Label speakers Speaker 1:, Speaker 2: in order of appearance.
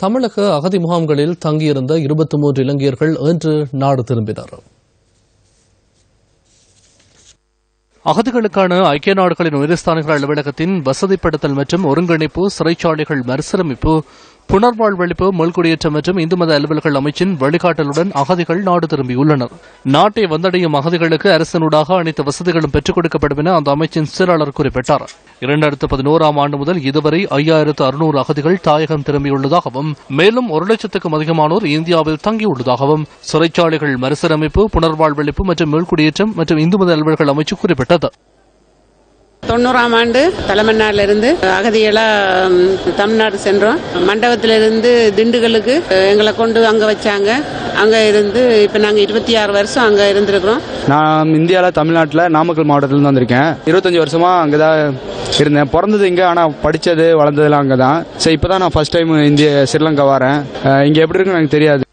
Speaker 1: தமிழக அகதி முகாம்களில் தங்கியிருந்த இருபத்தி மூன்று இலங்கையர்கள் இன்று நாடு திரும்பினர். அகதிகளுக்கான ஐக்கிய நாடுகளின் உயர்ஸ்தானிகள் அலுவலகத்தின் வசதிப்படுத்தல் மற்றும் ஒருங்கிணைப்பு சிறைச்சாலைகள் மறுசீரமைப்பு புனர்வாழ்வளிப்பு மொழ்குடியேற்றம் மற்றும் இந்து மத அலுவல்கள் அமைச்சின் வழிகாட்டலுடன் அகதிகள் நாடு திரும்பியுள்ளனர். நாட்டை வந்தடையும் அகதிகளுக்கு அரசினூடாக அனைத்து வசதிகளும் பெற்றுக் கொடுக்கப்படும் என அந்த அமைச்சின் செயலாளர் குறிப்பிட்டார். இரண்டாயிரத்து பதினோராம் ஆண்டு முதல் இதுவரை ஐயாயிரத்து அறுநூறு அகதிகள் தாயகம் திரும்பியுள்ளதாகவும் மேலும் ஒரு லட்சத்துக்கும் அதிகமானோர் இந்தியாவில் தங்கியுள்ளதாகவும் சிறைச்சாலைகள் மறுசீரமைப்பு புனர்வாழ்வளிப்பு மற்றும் மீள்குடியேற்றம் மற்றும் இந்து மத அலுவல்கள் அமைச்சு குறிப்பிட்டது.
Speaker 2: தொண்ணூறாம் ஆண்டு தலைமன்னார்ல இருந்து அகதிகளா தமிழ்நாடு சென்றோம். மண்டபத்திலிருந்து திண்டுக்கலுக்கு எங்களை கொண்டு அங்க வச்சாங்க. அங்கே இருந்து இப்போ நாங்கள் இருபத்தி ஆறு வருஷம் அங்கே இருந்திருக்கிறோம்.
Speaker 3: நான் இந்தியாவில் தமிழ்நாட்டில் நாமக்கல் மாவட்டத்துலேருந்து வந்திருக்கேன். இருபத்தஞ்சி வருஷமாக அங்கே தான் இருந்தேன். பிறந்தது இங்கே ஆனால் படித்தது வளர்ந்ததுலாம் அங்கே தான் சரி இப்போ தான் நான் ஃபஸ்ட் டைம் இந்திய ஸ்ரீலங்கா வரேன். இங்கே எப்படி இருக்குன்னு எனக்கு தெரியாது.